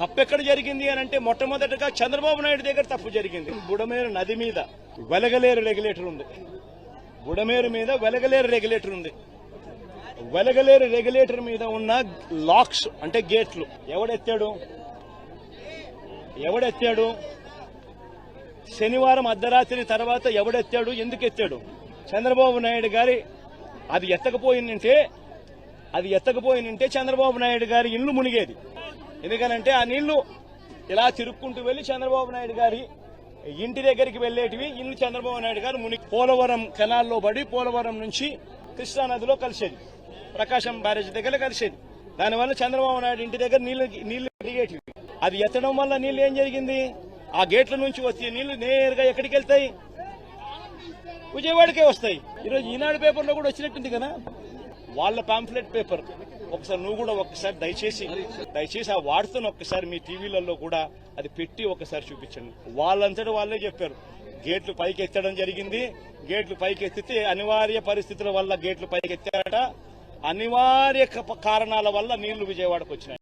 తప్పెక్కడ జరిగింది అని అంటే మొట్టమొదటగా చంద్రబాబు నాయుడు దగ్గర తప్పు జరిగింది. బుడమేరు నది మీద వెలగలేరు రెగ్యులేటర్ ఉంది. బుడమేరు మీద వెలగలేరు రెగ్యులేటర్ ఉంది. వెలగలేరు రెగ్యులేటర్ మీద ఉన్న లాక్స్ అంటే గేట్లు ఎవడెత్తాడు? ఎవడెత్తాడు? శనివారం అర్ధరాత్రి తర్వాత ఎవడెత్తాడు? ఎందుకు ఎత్తాడు చంద్రబాబు నాయుడు గారి అది ఎత్తకపోయిందంటే అది ఎత్తకపోయినంటే చంద్రబాబు నాయుడు గారి ఇల్లు మునిగేది. ఎందుకనంటే ఆ నీళ్ళు ఇలా తిరుక్కుంటూ వెళ్ళి చంద్రబాబు నాయుడు గారి ఇంటి దగ్గరికి వెళ్ళేటివి ఇల్లు చంద్రబాబు నాయుడు గారు మునిగి పోలవరం కెనాల్లో పడి పోలవరం నుంచి కృష్ణానదిలో కలిసేది. ప్రకాశం బ్యారేజ్ దగ్గర కలిసేది. దానివల్ల చంద్రబాబు నాయుడు ఇంటి దగ్గర నీళ్ళు నీళ్ళు తిరిగేటివి. అది ఎత్తడం వల్ల నీళ్ళు ఏం జరిగింది? ఆ గేట్ల నుంచి వచ్చే నీళ్ళు నేరుగా ఎక్కడికి వెళ్తాయి? విజయవాడకే వస్తాయి. ఈరోజు ఈనాడు పేపర్లో కూడా వచ్చినట్టుంది కదా? వాళ్ళ పాంఫ్లెట్ పేపర్ ఒకసారి నువ్వు కూడా ఒకసారి దయచేసి దయచేసి ఆ వార్తను ఒక్కసారి మీ టీవీలలో కూడా అది పెట్టి ఒకసారి చూపించండి. వాళ్ళంతటి వాళ్ళే చెప్పారు గేట్లు పైకి ఎత్తడం జరిగింది. గేట్లు పైకి ఎత్తితే అనివార్య పరిస్థితుల వల్ల గేట్లు పైకి ఎత్తారట. అనివార్య క- కారణాల వల్ల నీళ్ళు విజయవాడకు వచ్చినాయి.